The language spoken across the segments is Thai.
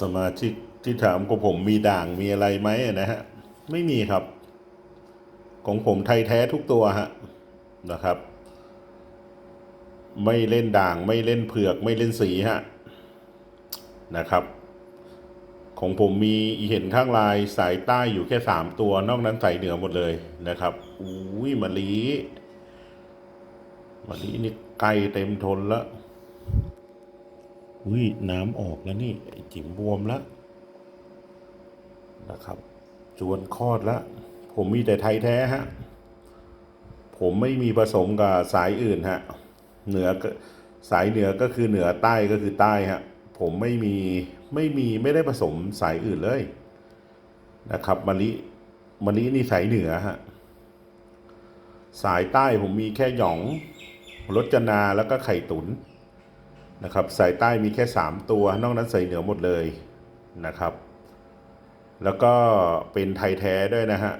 สมาชิกที่ถามกับผมมีด่างมีอะไรไหมนะฮะ ไม่มีครับ ของผมไทยแท้ทุกตัวฮะนะครับ ไม่เล่นด่างไม่เล่นเผือกไม่เล่นสีฮะนะครับ ของผมมีเห็นข้างลายสายใต้อยู่แค่สามตัวนอกนั้นใส่เหนือหมดเลยนะครับอุ้ยมะลิมะลินี่ไกลเต็มทนแล้ว อุ้ยน้ำออกแล้วนี่ไอจิ๋มบวมแล้วนะครับจวนคลอดแล้วผมมีแต่ไทยแท้ฮะ ผมไม่มีผสมกับสายอื่นฮะ เหนือสายเหนือก็คือเหนือใต้ก็คือใต้ฮะ ผมไม่มีไม่มีไม่ได้ผสมสายอื่นเลยนะครับมะลิมะลินี่สายเหนือฮะ สายใต้ผมมีแค่หยองรจนาแล้วก็ไข่ตุนน นะครับสายใต้มีแค่สามตัวนอกนั้นใส่เหนือหมดเลยนะครับ แล้วก็เป็นไทยแท้ด้วยนะฮะ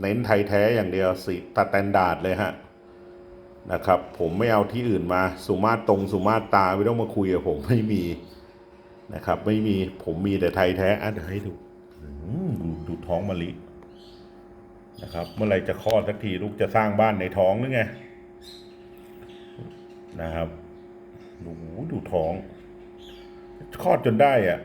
เน้นไทยแท้อย่างเดียวสีตาแตนดาร์ดเลยฮะนะครับ ผมไม่เอาที่อื่นมาสุมาตรตรงสุมาตรตาไม่ต้องมาคุยกับผมไม่มีนะครับ ไม่มีผมมีแต่ไทยแท้อะเดี๋ยวให้ดูดูดูท้องมะลินะครับ เมื่อไรจะคลอดสักทีลูกจะสร้างบ้านในท้องหรือไงนะครับ ดูดูท้องคลอดจนได้อะ